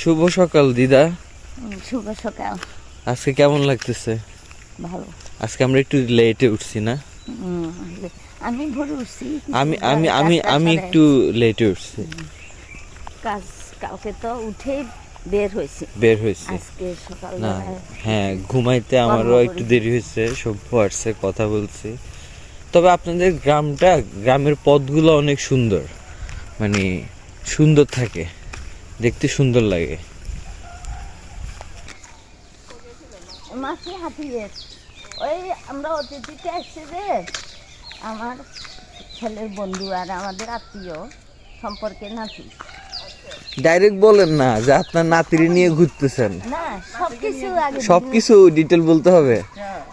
শুভ সকাল দিদা। শুভ সকাল। আজকে কেমন লাগতেছে? ভালো। আজকে আমরা একটু লেটে উঠছি না? আমি ভোরে উঠছি। আমি আমি আমি আমি একটু লেটে উঠছি। কাজ কালকে তো উঠে বের হয়েছি। বের হয়েছি। আজকে সকাল না হ্যাঁ ঘুমাইতে আমারও একটু দেরি হয়েছে সভ্য আসছে কথা বলছি। তবে আপনাদের গ্রামটা গ্রামের পথগুলো অনেক সুন্দর। মানে সুন্দর থাকে। দেখতে সুন্দর লাগে। মাসে ওই আমরা অতিথিতে আসছে যে আমার ছেলের বন্ধু আর আমাদের আত্মীয় সম্পর্কে নাতি। ডাইরেক্ট বলেন না যে আপনার নাতিরি নিয়ে ঘুরতেছেন। না সব কিছু আগে ডিটেল বলতে হবে?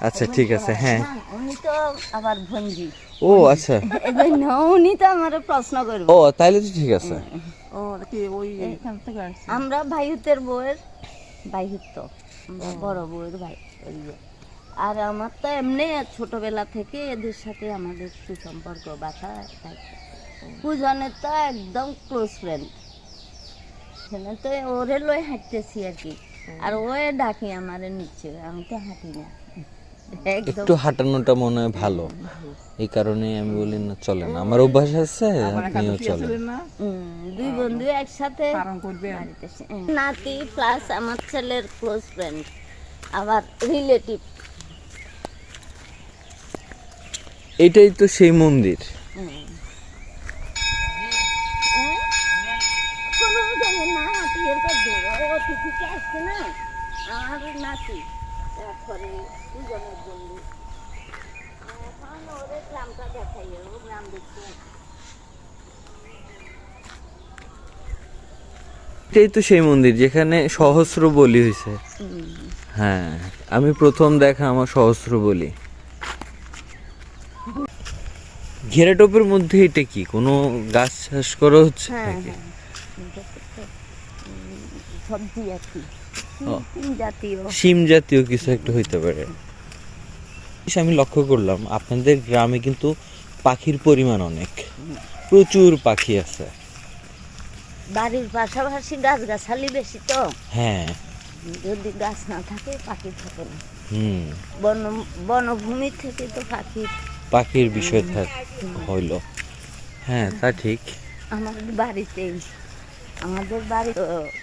আচ্ছা ঠিক আছে হ্যাঁ। উনি তো আবার ভঞ্জি ও আচ্ছা। এজন্য উনি তো আমার প্রশ্ন করবে। ও তাইলে তো ঠিক আছে। ও কি ওই এখান থেকে আসছে। আমরা ভাইহুতের বউয়ের ভাইহুত বড় বউয়ের ভাই ওই আর আমার তো এমনি ছোটবেলা থেকে এদের সাথে আমাদের সুসম্পর্ক বাসা পূজনের তো একদম ক্লোজ ফ্রেন্ড সেখানে তো ওরে লয়ে হাঁটতেছি আর কি। আর ওয়ে ডাকে আমার নিচ্ছে আমি তো হাঁটি না। একটু হাঁটানোটা মনে হয় ভালো। এই কারণে আমি বলি না চলেন আমার অভ্যাস আছে আপনিও চলেন। দুই বন্ধু একসাথে হুম। নাতি প্লাস আমার ছেলের ক্লোজ ফ্রেন্ড আবার রিলেটিভ এটাই তো সেই মন্দির কোনো জানি না নাতি এর কাছে ও অতিথিকে আসছে না আমার নাতি তারপরে দুজনের বন্ধু এখন ওরে গ্রামটা দেখাই ও গ্রাম দেখতে আসছে। এটাই তো সেই মন্দির যেখানে সহস্র বলি হয়েছে হ্যাঁ আমি প্রথম দেখা আমার সহস্র বলি। ঘেরাটোপের মধ্যে এটা কি? কোনো গাছ চাষ করা হচ্ছে হ্যাঁ নাকি? হ্যাঁ। জাতীয়। শিম জাতীয় কিছু একটা হইতে পারে। আমি লক্ষ্য করলাম আপনাদের গ্রামে কিন্তু পাখির পরিমাণ অনেক। প্রচুর পাখি আছে। বাড়ির পাশাপাশি গাছ গাছালি বেশি তো। হ্যাঁ। যদি গাছ না থাকে পাখি থাকে না। হুম। বন বনভূমি থেকে তো পাখি। পাখির বিষয় থাক হইল। হ্যাঁ তা ঠিক। আমাদের বাড়িতেই। আমাদের বাড়ি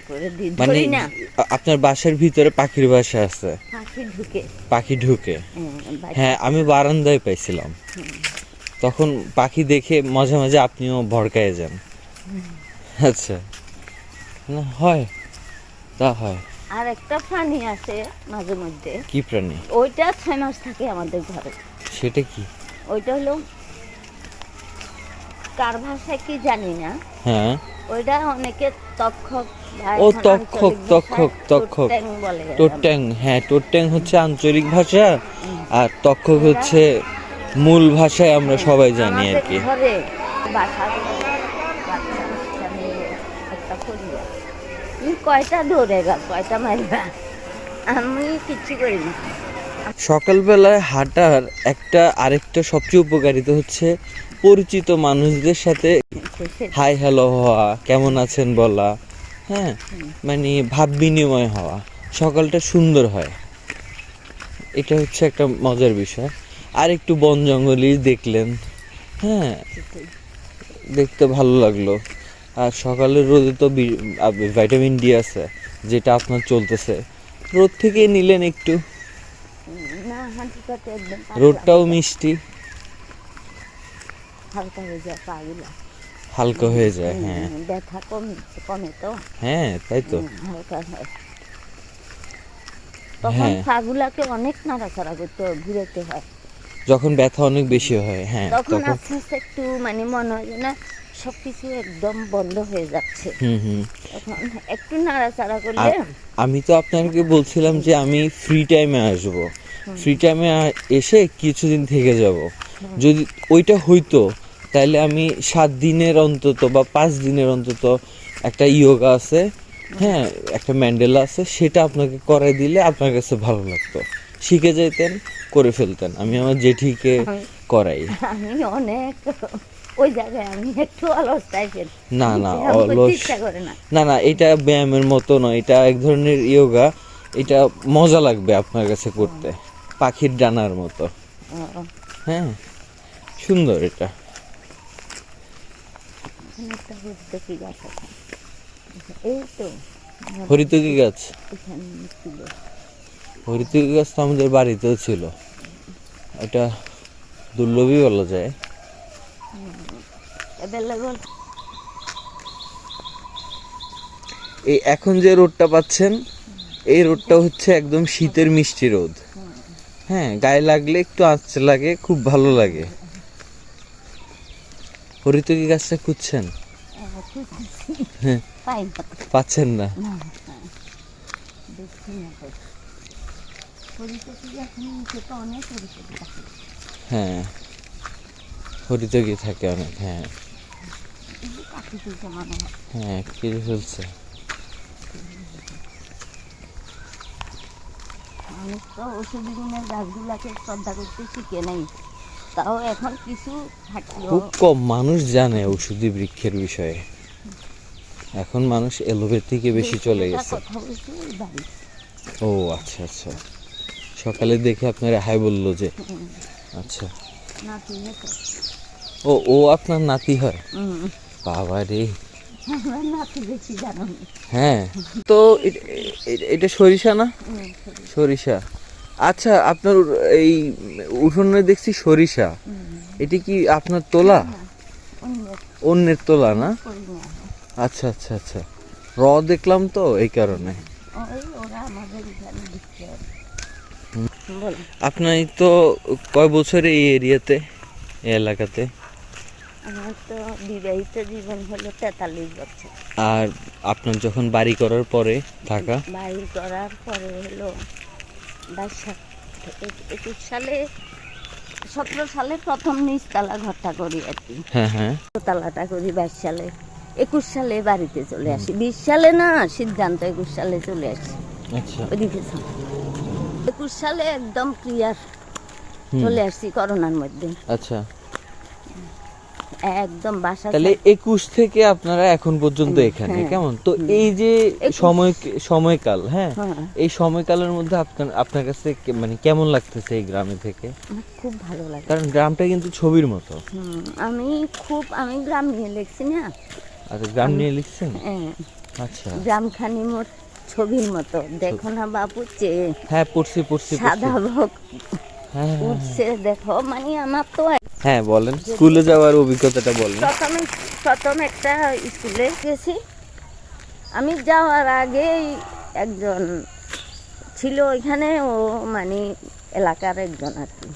করে দিই মানে ধরি না আপনার বাসার ভিতরে পাখির বাসা আছে? পাখি ঢুকে। পাখি ঢুকে? হ্যাঁ, হ্যাঁ আমি বারান্দায় পাইছিলাম। তখন পাখি দেখে মাঝে মাঝে আপনিও ভড়কায় যান। আচ্ছা। না হয়। তা হয়। আর একটা প্রাণী আছে মাঝে মধ্যে। কি প্রাণী? ওইটা ছয় মাস থাকে আমাদের ঘরে। সেটা কি? ওইটা হলো কার ভাষায় কি জানি না। হ্যাঁ। ওইটা অনেকে তক্ষক ও, তক্ষক, তক্ষক, তক্ষক। টোট্যাং হ্যাঁ টোট্যাং হচ্ছে আঞ্চলিক ভাষা আর তক্ষক হচ্ছে মূল ভাষায় আমরা সবাই জানি আর কি ঘরে বাসা বাচ্চা বাচ্চা নিয়ে একটা পরিবার তুমি কয়টা ধরে গা কয়টা মারবা আমি কিচ্ছু করি না। সকালবেলায় হাঁটার একটা আরেকটা সবচেয়ে উপকারিতা হচ্ছে পরিচিত মানুষদের সাথে হাই হ্যালো হওয়া কেমন আছেন বলা হ্যাঁ? মানে ভাব বিনিময় হওয়া সকালটা সুন্দর হয়। এটা হচ্ছে একটা মজার বিষয়। আর একটু বন জঙ্গলি দেখলেন হ্যাঁ? দেখতে ভালো লাগল। আর সকালের রোদে তো ভিটামিন ডি আছে যেটা আপনার চলতেছে। রোদ থেকে নিলেন একটু। না। রোদটাও মিষ্টি। হালকা হয়ে যায় পাগুলা। হালকা হয়ে যায় হ্যাঁ। ব্যথা কমে কমে তো। হ্যাঁ তাই তো। হালকা হয়। তখন হ্যাঁ। পাগুলাকে অনেক নাড়াচাড়া করতে ঘুরাতে হয়। যখন ব্যথা অনেক বেশি হয় হ্যাঁ তখন আস্তে আস্তে একটু মানে মনে হয় যে না সবকিছু একদম বন্ধ হয়ে যাচ্ছে। হুম একটু নাড়াচাড়া করলে আমি তো আপনাকে বলছিলাম যে আমি ফ্রি টাইমে আসব। ফ্রি টাইমে এসে কিছুদিন থেকে যাব। যদি ওইটা হইতো তাহলে আমি সাত দিনের অন্তত বা পাঁচ দিনের অন্তত একটা ইয়োগা আছে হ্যাঁ একটা ম্যান্ডেলা আছে সেটা আপনাকে করাই দিলে আপনার কাছে ভালো লাগতো। শিখে যেতেন করে ফেলতেন। আমি আমার জেঠিকে করাই। আমি অনেক ওই জায়গায় আমি একটু অলস টাইপের না না অলস। না। না এটা ব্যায়ামের মতো নয় এটা এক ধরনের ইয়োগা। এটা মজা লাগবে আপনার কাছে করতে পাখির ডানার মতো। হ্যাঁ সুন্দর এটা। এই তো হরিতকি গাছ? হরিতকি গাছ তো আমাদের বাড়িতেও ছিল। এটা দুর্লভই বলা যায়। এই এখন যে রোদটা পাচ্ছেন, এই রোদটা হচ্ছে একদম শীতের মিষ্টি রোদ। হ্যাঁ গায়ে লাগলে একটু আঁচড়ে লাগে, খুব ভালো লাগে। হরিতকি গাছটা খুঁজছেন? হ্যাঁ। পাচ্ছেন না? হ্যাঁ হরিতকি থাকে অনেক হ্যাঁ এই যে পাখি তুলছে মনে হয় কেটে ফেলছে। মানুষ তো ওষুধ গুণের গাছগুলাকে শ্রদ্ধা করতে শিখে নেই। তাও এখন কিছু খুব কম মানুষ জানে ঔষধি বৃক্ষের বিষয়ে। এখন মানুষ এলোপ্যাথিকে বেশি চলে গেছে। ও আচ্ছা আচ্ছা। সকালে দেখে আপনারা হাই বলল যে আচ্ছা। ও ও আপনার নাতি হয়? বাবা রে। হ্যাঁ তো এটা সরিষা না? সরিষা। আচ্ছা আপনার এই উঠোনে দেখছি সরিষা। এটি কি আপনার তোলা? অন্যের। তোলা না? আচ্ছা আচ্ছা আচ্ছা। র দেখলাম তো এই কারণে। আপনার তো কয় বছর এই এরিয়াতে এই এলাকাতে? আমার তো বিবাহিত জীবন হলো তেতাল্লিশ বছর। আর আপনার যখন বাড়ি করার পরে থাকা বাড়ি করার পরে হলো বাইশ একুশ সালে সতেরো সালে প্রথম নিচতলা ঘরটা করি আর কি। হ্যাঁ হ্যাঁ। দোতলাটা করি বাইশ সালে। একুশ সালে বাড়িতে চলে আসি। বিশ সালে না সিদ্ধান্ত একুশ সালে চলে আসি। আচ্ছা। একুশ সালে একদম ক্লিয়ার চলে আসছি করোনার মধ্যে। আচ্ছা। একদম বাসা তাহলে একুশ থেকে আপনারা এখন পর্যন্ত এখানে হ্যাঁ। কেমন? তো এই যে সময় সময়কাল হ্যাঁ? হ্যাঁ। এই সময়কালের মধ্যে আপনার আপনার কাছে মানে কেমন লাগতেছে এই গ্রামে থেকে? খুব ভালো লাগে। কারণ গ্রামটা কিন্তু ছবির মতো। আমি খুব আমি গ্রাম নিয়ে লিখছি না। আচ্ছা গ্রাম নিয়ে লিখছেন? হ্যাঁ, আচ্ছা। গ্রামখানি মোট ছবির মতো। দেখো না বাবু চেয়ে হ্যাঁ পড়ছি পড়ছি। সাদা ভোগ উঠছে দেখো মানে আমার তো হ্যাঁ বলেন। স্কুলে যাওয়ার অভিজ্ঞতাটা বলেন। প্রথমে প্রথম একটা স্কুলে গেছি। আমি যাওয়ার আগেই একজন ছিল ওইখানে ও মানে এলাকার একজন আর কি।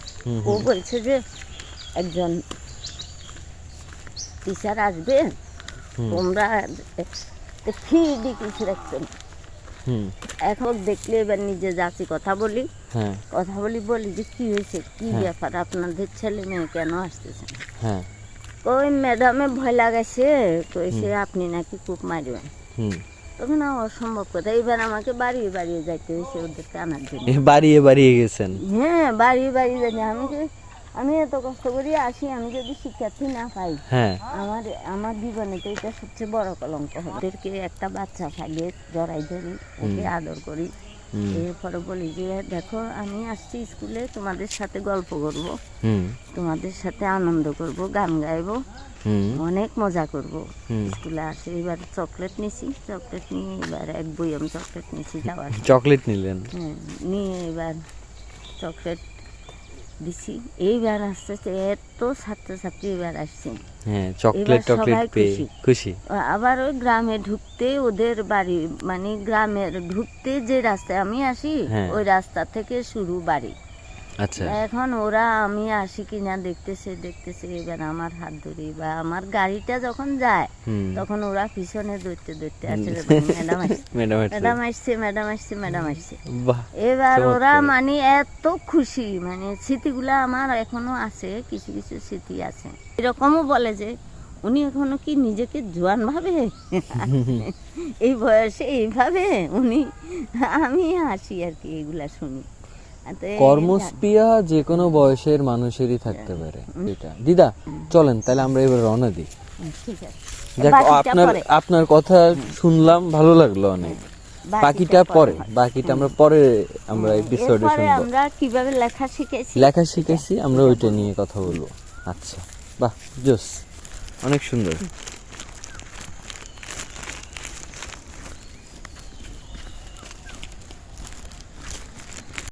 ও বলছে যে একজন টিচার আসবে তোমরা ফি দি কিছু রাখছেন এখন দেখলে এবার নিজে যাচ্ছি কথা বলি। হ্যাঁ। কথা বলি বলি যে কি হয়েছে? কি হ্যাঁ। ব্যাপার? আপনাদের ছেলে মেয়ে কেন আসতেছে? হ্যাঁ। ওই ম্যাডামে ভয় লাগাইছে? কইছে আপনি নাকি খুব মারবেন। হুম। তখন অসম্ভব কথা। এবার আমাকে বাড়িয়ে বাড়িয়ে যাইতে হয়েছে ওদেরকে আনার জন্য। বাড়িয়ে বাড়িয়ে গেছেন? হ্যাঁ বাড়িয়ে বাড়িয়ে যাই আমি আমি এত কষ্ট করে আসি আমি যদি শিক্ষার্থী না পাই হ্যাঁ। আমার আমার জীবনে তো এটা সবচেয়ে বড় কলঙ্ক। হবে ওদেরকে একটা বাচ্চা খাইয়ে জড়াই ধরি ওকে আদর করি। এরপরে বলি যে দেখো আমি আসছি স্কুলে তোমাদের সাথে গল্প করব। তোমাদের সাথে আনন্দ করব গান গাইবো। অনেক মজা করব। স্কুলে আসে এবার চকলেট নিছি। চকলেট নিয়ে এবার এক বইয়ম চকলেট নিছি যাওয়ার চকলেট নিলেন? হ্যাঁ, নিয়ে এবার চকলেট দিছি এইবার আস্তে আস্তে এত ছাত্রছাত্রী এবার আসছে হ্যাঁ চকলেট এবার টকলেট সবাই পেয়ে খুশি। খুশি আবার ওই গ্রামে ঢুকতে ওদের বাড়ি মানে গ্রামের ঢুকতে যে রাস্তায় আমি আসি হ্যাঁ। ওই রাস্তা থেকে শুরু বাড়ি আচ্ছা। এখন ওরা আমি আসি কিনা দেখতেছে দেখতেছে এবার আমার হাত ধরি বা আমার গাড়িটা যখন যায় তখন ওরা পিছনে দৌড়তে দৌড়তে আসে ম্যাডাম আসছে ম্যাডাম আসছে। ম্যাডাম আসছে ম্যাডাম আসছে এবার ওরা মানে এত খুশি মানে স্মৃতিগুলো আমার এখনও আছে কিছু কিছু স্মৃতি আছে। এরকমও বলে যে উনি এখনও কি নিজেকে জোয়ান ভাবে? এই বয়সে এইভাবে উনি আমি হাসি আর কি এগুলা শুনি। কর্মস্পিয়া যে কোনো বয়সের মানুষেরই থাকতে পারে এটা দিদা চলেন তাহলে আমরা এবার রওনা দিই। বাকিটা আপনার আপনার কথা শুনলাম ভালো লাগল অনেক। বাকিটা পরে বাকিটা আমরা পরে আমরা এপিসোডে শুনব। আমরা কীভাবে লেখা শিখেছি? লেখা শিখেছি আমরা ওইটা নিয়ে কথা বলব। আচ্ছা বাহ জোস অনেক সুন্দর।